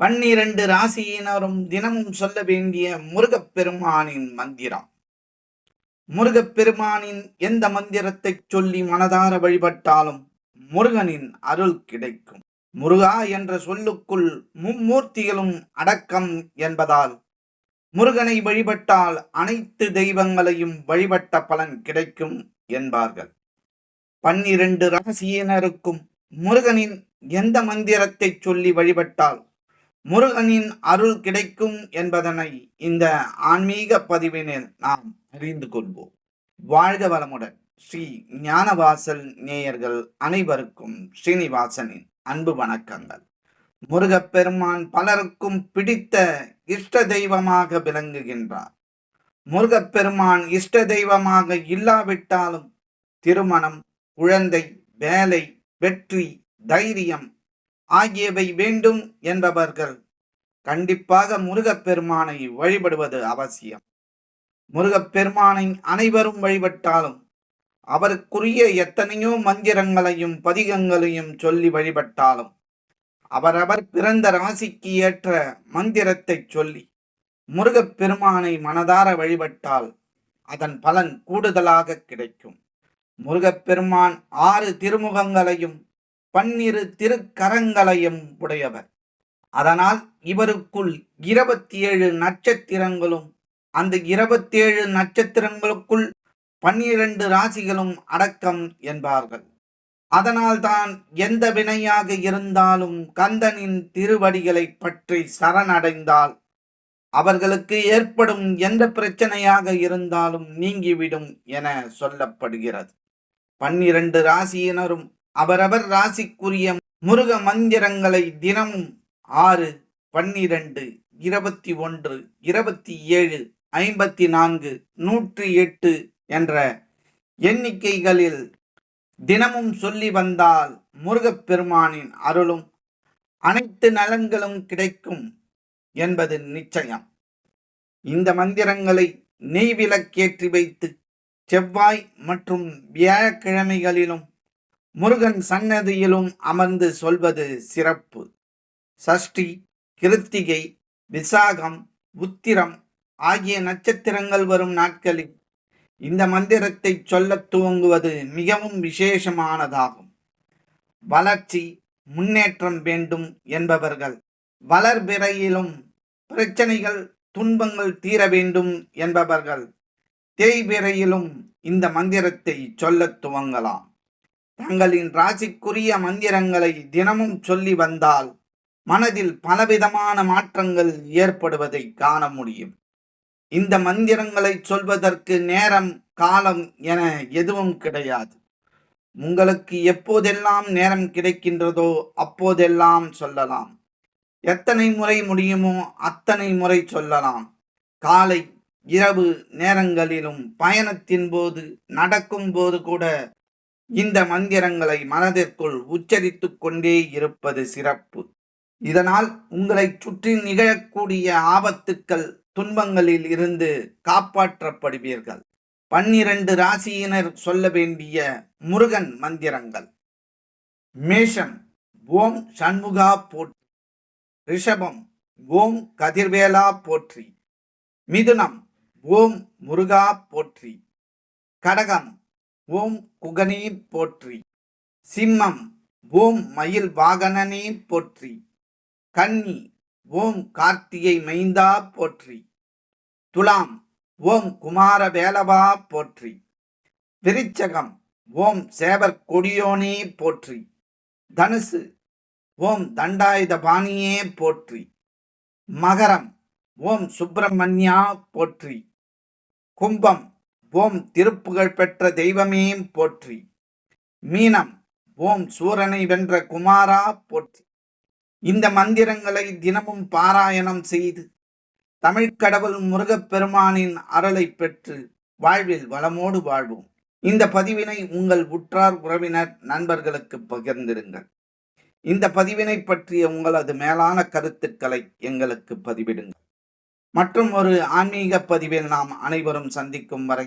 பன்னிரண்டு ராசியினரும் தினமும் சொல்ல வேண்டிய முருகப்பெருமானின் மந்திரம். முருகப்பெருமானின் எந்த மந்திரத்தை சொல்லி மனதார வழிபட்டாலும் முருகனின் அருள் கிடைக்கும். முருகா என்ற சொல்லுக்குள் மும்மூர்த்திகளும் அடக்கம் என்பதால் முருகனை வழிபட்டால் அனைத்து தெய்வங்களையும் வழிபட்ட பலன் கிடைக்கும் என்பார்கள். பன்னிரண்டு ராசியினருக்கும் முருகனின் எந்த மந்திரத்தை சொல்லி வழிபட்டால் முருகனின் அருள் கிடைக்கும் என்பதனை இந்த ஆன்மீக பதிவினில் நாம் அறிந்து கொள்வோம். வாழ்க வளமுடன். ஸ்ரீ ஞானவாசல் நேயர்கள் அனைவருக்கும் ஸ்ரீனிவாசனின் அன்பு வணக்கங்கள். முருகப்பெருமான் பலருக்கும் பிடித்த இஷ்ட தெய்வமாக விளங்குகின்றார். முருகப்பெருமான் இஷ்ட தெய்வமாக இல்லாவிட்டாலும் திருமணம் குழந்தை வேலை வெற்றி தைரியம் ஆகியவை வேண்டும் என்பவர்கள் கண்டிப்பாக முருகப்பெருமானை வழிபடுவது அவசியம். முருகப்பெருமானை அனைவரும் வழிபட்டாலும் அவருக்குரிய எத்தனையோ மந்திரங்களையும் பதிகங்களையும் சொல்லி வழிபட்டாலும் அவரவர் பிறந்த ராசிக்கு ஏற்ற மந்திரத்தை சொல்லி முருகப்பெருமானை மனதார வழிபட்டால் அதன் பலன் கூடுதலாக கிடைக்கும். முருகப்பெருமான் ஆறு திருமுகங்களையும் பன்னிரு திருக்கரங்களையும் உடையவர். அதனால் இவருக்குள் இருபத்தி ஏழு நட்சத்திரங்களும் அந்த இருபத்தேழு நட்சத்திரங்களுக்குள் பன்னிரண்டு ராசிகளும் அடக்கம் என்பார்கள். அதனால்தான் எந்த வினையாக இருந்தாலும் கந்தனின் திருவடிகளை பற்றி சரணடைந்தால் அவர்களுக்கு ஏற்படும் எந்த பிரச்சனையாக இருந்தாலும் நீங்கிவிடும் என சொல்லப்படுகிறது. பன்னிரண்டு ராசியினரும் அவரவர் ராசிக்குரிய முருக மந்திரங்களை தினமும் ஆறு பன்னிரண்டு இருபத்தி ஒன்று இருபத்தி ஏழு ஐம்பத்தி நான்கு நூற்றி எட்டு என்ற எண்ணிக்கைகளில் தினமும் சொல்லி வந்தால் முருகப்பெருமானின் அருளும் அனைத்து நலன்களும் கிடைக்கும் என்பது நிச்சயம். இந்த மந்திரங்களை நெய்விலக்கேற்றி வைத்து செவ்வாய் மற்றும் வியாழக்கிழமைகளிலும் முருகன் சன்னதியிலும் அமர்ந்து சொல்வது சிறப்பு. சஷ்டி கிருத்திகை விசாகம் உத்திரம் ஆகிய நட்சத்திரங்கள் வரும் நாட்களில் இந்த மந்திரத்தை சொல்லத் துவங்குவது மிகவும் விசேஷமானதாகும். வளர்ச்சி முன்னேற்றம் வேண்டும் என்பவர்கள் வளர்பிறையிலும் பிரச்சனைகள் துன்பங்கள் தீர வேண்டும் என்பவர்கள் தேய்பிறையிலும் இந்த மந்திரத்தை சொல்லத் துவங்கலாம். தங்களின் ராசிக்குரிய மந்திரங்களை தினமும் சொல்லி வந்தால் மனதில் பலவிதமான மாற்றங்கள் ஏற்படுவதை காண முடியும். இந்த மந்திரங்களை சொல்வதற்கு நேரம் காலம் என எதுவும் கிடையாது. உங்களுக்கு எப்போதெல்லாம் நேரம் கிடைக்கின்றதோ அப்போதெல்லாம் சொல்லலாம். எத்தனை முறை முடியுமோ அத்தனை முறை சொல்லலாம். காலை இரவு நேரங்களிலும் பயணத்தின் போது நடக்கும் போது கூட இந்த மந்திரங்களை மனதிற்குள் உச்சரித்துக் கொண்டே இருப்பது சிறப்பு. இதனால் உங்களை சுற்றி நிகழக்கூடிய ஆபத்துக்கள் துன்பங்களில் இருந்து காப்பாற்றப்படுவீர்கள். பன்னிரண்டு ராசியினர் சொல்ல வேண்டிய முருகன் மந்திரங்கள். மேஷம் ஓம் சண்முகா போற்றி. ரிஷபம் ஓம் கதிர்வேலா போற்றி. மிதுனம் ஓம் முருகா போற்றி. கடகம் ஓம் குகனே போற்றி. சிம்மம் ஓம் மயில் வாகனனே போற்றி. கன்னி ஓம் கார்த்திகை மைந்தா போற்றி. துலாம் ஓம் குமார வேலவா போற்றி. விருச்சகம் ஓம் சேவர் கொடியோனே போற்றி. தனுசு ஓம் தண்டாயுத பாணியே போற்றி. மகரம் ஓம் சுப்பிரமணியா போற்றி. கும்பம் ஓம் திருப்புகழ் பெற்ற தெய்வமே போற்றி. மீனம் ஓம் சூரனை வென்ற குமாரா போற்றி. இந்த மந்திரங்களை தினமும் பாராயணம் செய்து தமிழ்க்கடவுள் முருகப்பெருமானின் அருளை பெற்று வாழ்வில் வளமோடு வாழ்வோம். இந்த பதிவினை உங்கள் உற்றார் உறவினர் நண்பர்களுக்கு பகிர்ந்திருங்கள். இந்த பதிவினை பற்றிய உங்களது மேலான கருத்துக்களை எங்களுக்கு பதிவிடுங்கள். மற்றும் ஒரு ஆன்மீக பதிவில் நாம் அனைவரும் சந்திக்கும் வரை